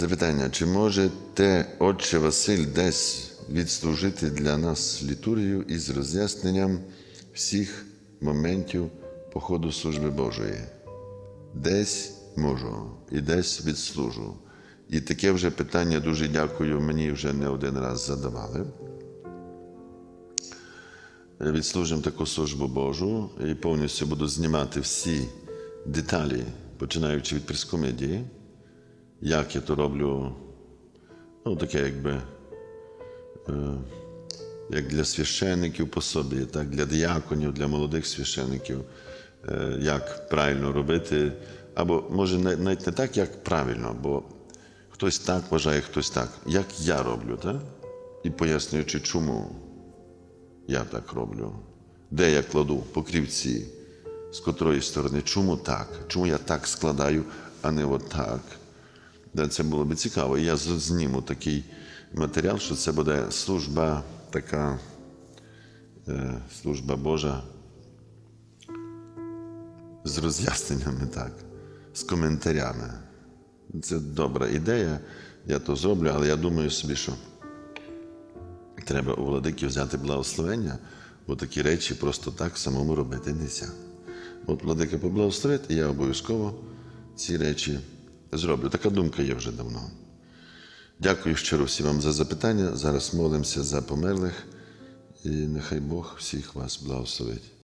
Запитання, чи може те Отче Василь десь відслужити для нас літургію із роз'ясненням всіх моментів походу служби Божої? Десь можу і десь відслужу. І таке вже питання дуже дякую, мені вже не один раз задавали. Відслужимо таку службу Божу і повністю буду знімати всі деталі, починаючи від прескомедії, як я то роблю, ну, таке якби, е, як для священників по собі, так, для діяконів, для молодих священників, е, як правильно робити. Або може навіть не так, як правильно, бо хтось так вважає, хтось так, як я роблю, так? і пояснюючи, чому я так роблю, де я кладу покрівці, з котрої сторони, чому так, чому я так складаю, а не отак. Да, Це було би цікаво. Я зніму такий матеріал, що це буде служба така, е, служба Божа з роз'ясненнями, так, з коментарями. Це добра ідея, я то зроблю, але я думаю собі, що треба у владики взяти благословення, бо такі речі просто так самому робити не можна. От владика поблагословить, і я обов'язково ці речі зроблю. Така думка є вже давно. Дякую щиро всім вам за запитання. Зараз молимося за померлих, і нехай Бог всіх вас благословить.